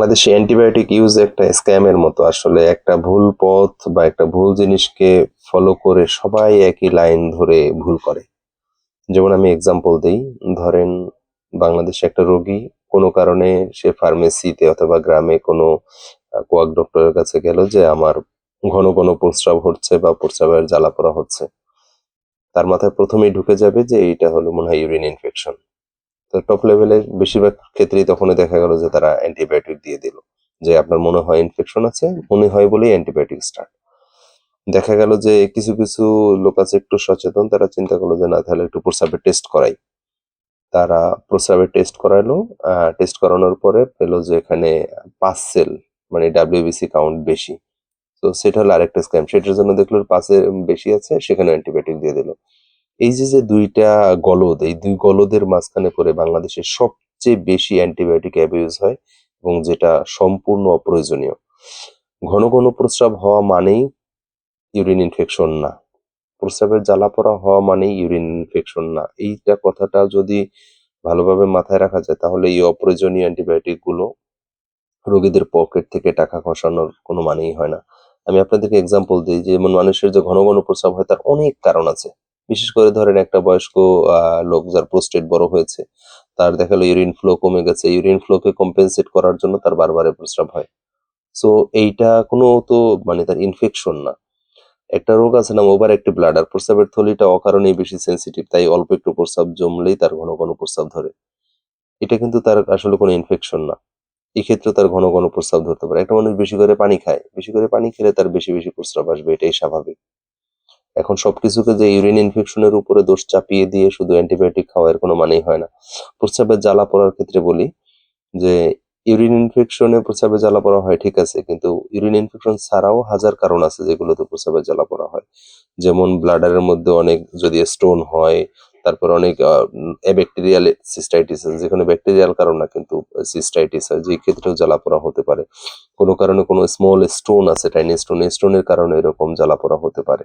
বাংলাদেশে antibiotic use একটা স্ক্যামের মতো। আসলে একটা ভুল পথ বা একটা ভুল জিনিসকে ফলো করে সবাই একই লাইন ধরে ভুল করে। যেমন আমি এক্সাম্পল দিই, ধরেন বাংলাদেশে একটা রোগী, কোনো কারণে সে ফার্মেসিতে অথবা গ্রামে কোনো কোয়াক ডক্টরের কাছে গেল যে আমার ঘন ঘন প্রস্রাব হচ্ছে বা প্রস্রাবের জ্বালা পড়া হচ্ছে। তার মাথায় প্রথমেই ঢুকে যাবে যে এইটা হলো মনে হয় ইউরিন ইনফেকশন তো টপ লেভেলে বেশিরভাগ ক্ষেত্রেই তখনই দেখা গেল যে তারা অ্যান্টিবায়োটিক দিয়ে দিল, যে আপনার মনে হয় ইনফেকশন আছে, মনে হয় বলেই অ্যান্টিবায়োটিক স্টার্ট দেখা গেল যে কিছু কিছু লোক আছে একটু সচেতন, তারা চিন্তা করল যে না, তাহলে একটু প্রস্রাবের টেস্ট করাই। তারা প্রস্রাবের টেস্ট করালো টেস্ট করানোর পরে পেল যে এখানে পাঁচ সেল মানে ডাব্লিউবিসি কাউন্ট বেশি। তো সেটা হলো আরেকটা স্ক্যাম সেটার জন্য দেখল পাশে বেশি আছে সেখানে অ্যান্টিবায়োটিক দিয়ে দিল। এই যে যে দুইটা গলদ, এই দুই গলদের মাঝখানে পড়ে বাংলাদেশে সবচেয়ে বেশি অ্যান্টিবায়োটিক অ্যাবিউজ হয় এবং যেটা সম্পূর্ণ অপ্রয়োজনীয়। ঘন ঘন প্রস্রাব হওয়া মানেই ইউরিন ইনফেকশন না। প্রস্রাবের জ্বালা পড়া হওয়া মানেই ইউরিন ইনফেকশন না। এইটা কথাটা যদি ভালোভাবে মাথায় রাখা যায়, তাহলে এই অপ্রয়োজনীয় অ্যান্টিবায়োটিকগুলো রোগীদের পকেট থেকে টাকা খসানোর কোনো মানেই হয় না। আমি আপনাদেরকে এক্সাম্পল দিই, যেমন মানুষের যে ঘন ঘন প্রস্রাব হয়, তার অনেক কারণ আছে। বিশেষ করে ধরেন একটা বয়স্ক লোক যার প্রোস্টেট বড় হয়েছে, তার দেখা গেলো ইউরিন ফ্লো কমে গেছে ইউরিন ফ্লোকে কম্পেনসেট করার জন্য তার বারবারে প্রস্রাব হয়। সো এইটা কোনো তো মানে তার ইনফেকশন না। একটা রোগ আছে না ওভার একটি ব্লাডার প্রস্রাবের থলিটা অকারণেই বেশি সেন্সিটিভ তাই অল্প একটু প্রস্রাব জমলেই তার ঘন ঘন প্রস্রাব ধরে। এটা কিন্তু তার আসলে কোনো ইনফেকশন না। এই ক্ষেত্রে তার ঘন ঘন প্রস্রাব ধরতে পারে। একটা মানুষ বেশি করে পানি খায়, বেশি করে পানি খেলে তার বেশি বেশি প্রস্রাব আসবে, এটাই স্বাভাবিক। এখন সবকিছুকে যে ইউরিন ইনফেকশনের উপরে দোষ চাপিয়ে দিয়ে শুধু অ্যান্টিবায়োটিক খাওয়ার কোনো মানেই হয় না। প্রস্রাবের জ্বালা পড়ার ক্ষেত্রে বলি যে ইউরিন ইনফেকশনে প্রস্রাবে জ্বালা পড়া হয়, ঠিক আছে, কিন্তু ইউরিন ইনফেকশন ছাড়াও হাজার কারণ আছে যেগুলোতে প্রস্রাবে জ্বালা পড়া হয়। যেমন ব্লাডারের মধ্যে অনেক যদি স্টোন হয় তারপর অনেক ব্যাকটেরিয়াল সিস্টাইটিস যেখানে ব্যাকটেরিয়াল কারণ কিন্তু সিস্টাইটিস হয় যে ক্ষেত্রেও জ্বালা পড়া হতে পারে। কোনো কারণে কোনো স্মল স্টোন আছে টাইনি স্টোন স্টোনের কারণে এরকম জ্বালা পড়া হতে পারে।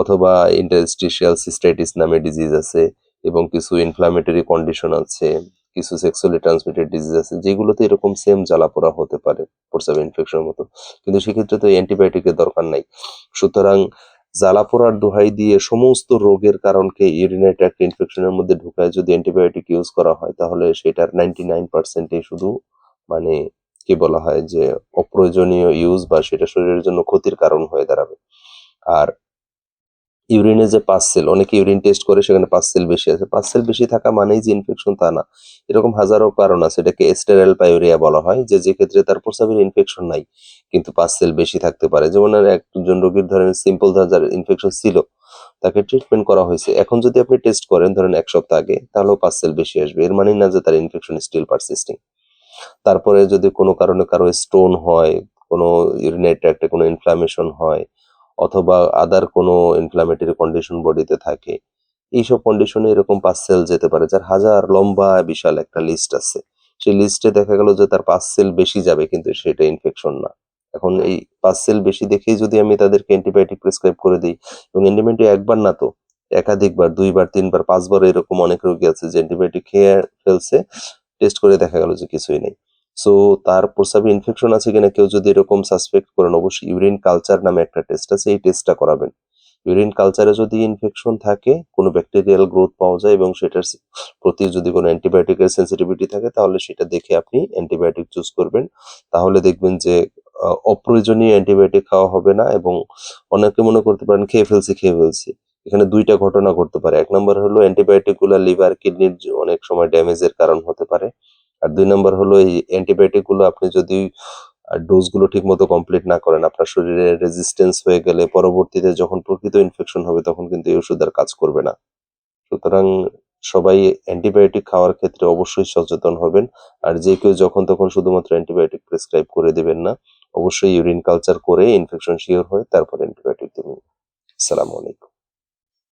অথবা ইন্টারস্টিশিয়াল সিস্টাইটিস নামে ডিজিজ আছে, এবং কিছু ইনফ্লামেটরি কন্ডিশন আছে, কিছু সেক্সুয়ালি ট্রান্সমিটেড ডিজিজ আছে, যেগুলোতে এরকম সেম জ্বালা পোড়া হতে পারে, প্রস্রাব ইনফেকশনের মতো। কিন্তু সেক্ষেত্রে তো অ্যান্টিবায়োটিকের দরকার নাই। সুতরাং জ্বালা পোড়ার দোহাই দিয়ে সমস্ত রোগের কারণকে ইউরিনারি ট্র্যাক্ট ইনফেকশনের মধ্যে ঢুকায় যদি অ্যান্টিবায়োটিক ইউজ করা হয়, তাহলে সেটার নাইনটি নাইন পার্সেন্টে শুধু মানে কি বলা হয় যে অপ্রয়োজনীয় ইউজ বা সেটা শরীরের জন্য ক্ষতির কারণ হয়ে দাঁড়াবে। আর ইউরিনে যে পাঁচ সেল, অনেকে ইউরিন টেস্ট করে সেখানে পাঁচ সেল বেশি আছে। পাঁচ সেল বেশি থাকা মানেই যে ইনফেকশন তা না। এরকম হাজারো কারণ আছে, এটাকে স্টেরাইল পাইউরিয়া বলা হয়, যে যে ক্ষেত্রে তার প্রস্রাবের ইনফেকশন নাই, কিন্তু পাঁচ সেল বেশি থাকতে পারে। যেমন একজন রোগীর ধরেন সিম্পল যার ইনফেকশন ছিল, তাকে ট্রিটমেন্ট করা হয়েছে। এখন যদি আপনি টেস্ট করেন ধরেন এক সপ্তাহ আগে, তাহলেও পাঁচ সেল বেশি আসবে। এর মানেই না যে তার ইনফেকশন স্টিল পারসিস্টিং তারপরে যদি কোনো কারণে কারও স্টোন হয়, কোনো ইউরিনারি ট্র্যাক্টে কোনো ইনফ্লামেশন হয় অথবা আদার কোনো ইনফ্লামেটরি কন্ডিশন বডিতে থাকে, এইসব কন্ডিশনে এরকম পাঁচ সেল যেতে পারে, যার হাজার লম্বা বিশাল একটা লিস্ট আছে। সেই লিস্টে দেখা গেল যে তার পাঁচ সেল বেশি যাবে, কিন্তু সেটা ইনফেকশন না। এখন এই পাঁচ সেল বেশি দেখেই যদি আমি তাদেরকে অ্যান্টিবায়োটিক প্রেসক্রাইব করে দিই, এবং অ্যান্টিবায়োটিক একবার না তো, একাধিকবার, দুইবার, তিনবার, পাঁচবার এরকম অনেক রোগী আছে যে অ্যান্টিবায়োটিক খেয়ে ফেলছে টেস্ট করে দেখা গেল যে কিছুই নেই। সো তার প্রস্রাবে ইনফেকশন আছে কিনা কেউ যদি এরকম সাসপেক্ট করেন, অবশ্যই ইউরিন কালচার নামে একটা টেস্ট আছে, এই টেস্টটা করাবেন। ইউরিন কালচারে যদি ইনফেকশন থাকে, কোনো ব্যাকটেরিয়াল গ্রোথ পাওয়া যায় এবং সেটার প্রতি যদি কোনো অ্যান্টিবায়োটিকের সেন্সিটিভিটি থাকে, তাহলে সেটা দেখে আপনি অ্যান্টিবায়োটিক চুজ করবেন। তাহলে দেখবেন যে অপ্রয়োজনীয় অ্যান্টিবায়োটিক খাওয়া হবে না এবং অনেকে মনে করতে পারেন খেয়ে ফেলছি খেয়ে ফেলছি। এখানে দুইটা ঘটনা ঘটতে পারে। এক নম্বর হলো অ্যান্টিবায়োটিকগুলা লিভার কিডনির অনেক সময় ড্যামেজের কারণ হতে পারে। আর দুই নম্বর হলো এই অ্যান্টিবায়োটিকগুলো আপনি যদি ডোজগুলো ঠিক মতো কমপ্লিট না করেন, আপনার শরীরে রেজিস্টেন্স হয়ে গেলে পরবর্তীতে যখন প্রকৃত ইনফেকশন হবে তখন কিন্তু এই ওষুধ আর কাজ করবে না। সুতরাং সবাই অ্যান্টিবায়োটিক খাওয়ার ক্ষেত্রে অবশ্যই সচেতন হবেন। আর যে কেউ যখন তখন শুধুমাত্র অ্যান্টিবায়োটিক প্রেসক্রাইব করে দিবেন না, অবশ্যই ইউরিন কালচার করে ইনফেকশন শিওর হয় তারপর অ্যান্টিবায়োটিক দেবেন। আসসালামু আলাইকুম।